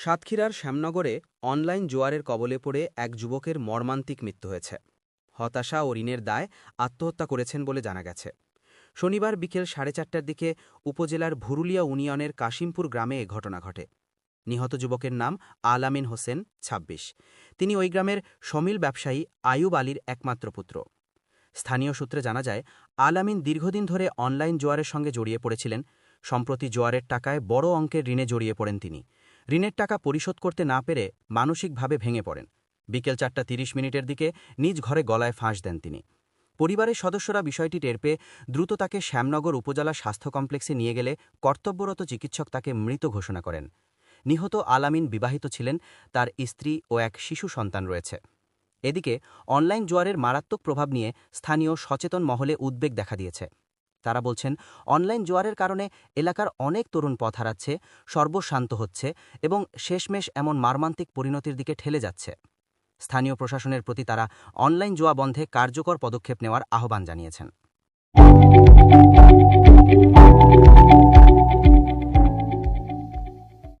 সাতক্ষীরার শ্যামনগরে অনলাইন জোয়ারের কবলে পড়ে এক যুবকের মর্মান্তিক মৃত্যু হয়েছে। হতাশা ও ঋণের দায় আত্মহত্যা করেছেন বলে জানা গেছে। শনিবার বিকেল সাড়ে চারটার দিকে উপজেলার ভুরুলিয়া ইউনিয়নের কাশিমপুর গ্রামে এ ঘটনা ঘটে। নিহত যুবকের নাম আলামিন হোসেন ২৬ তিনি ওই গ্রামের সমিল ব্যবসায়ী আয়ুব আলীর একমাত্র পুত্র। স্থানীয় সূত্রে জানা যায়, আলামিন দীর্ঘদিন ধরে অনলাইন জোয়ারের সঙ্গে জড়িয়ে পড়েছিলেন। সম্প্রতি জোয়ারের টাকায় বড় অঙ্কের ঋণে জড়িয়ে পড়েন তিনি। ঋণের টাকা পরিশোধ করতে না পেরে মানসিকভাবে ভেঙে পড়েন। বিকেল চারটা তিরিশ মিনিটের দিকে নিজ ঘরে গলায় ফাঁস দেন তিনি। পরিবারের সদস্যরা বিষয়টি টের পেয়ে দ্রুত তাকে শ্যামনগর উপজেলা স্বাস্থ্য কমপ্লেক্সে নিয়ে গেলে কর্তব্যরত চিকিৎসক তাকে মৃত ঘোষণা করেন। নিহত আলামিন বিবাহিত ছিলেন, তার স্ত্রী ও এক শিশু সন্তান রয়েছে। এদিকে অনলাইন জোয়ারের মারাত্মক প্রভাব নিয়ে স্থানীয় সচেতন মহলে উদ্বেগ দেখা দিয়েছে। তারা বলছেন, অনলাইন জোয়ারের কারণে এলাকার অনেক তরুণ পথ হারাচ্ছে, সর্বশান্ত হচ্ছে এবং শেষমেশ এমন মারমান্তিক পরিণতির দিকে ঠেলে যাচ্ছে। স্থানীয় প্রশাসনের প্রতি তারা অনলাইন জোয়া বন্ধে কার্যকর পদক্ষেপ নেওয়ার আহ্বান জানিয়েছেন।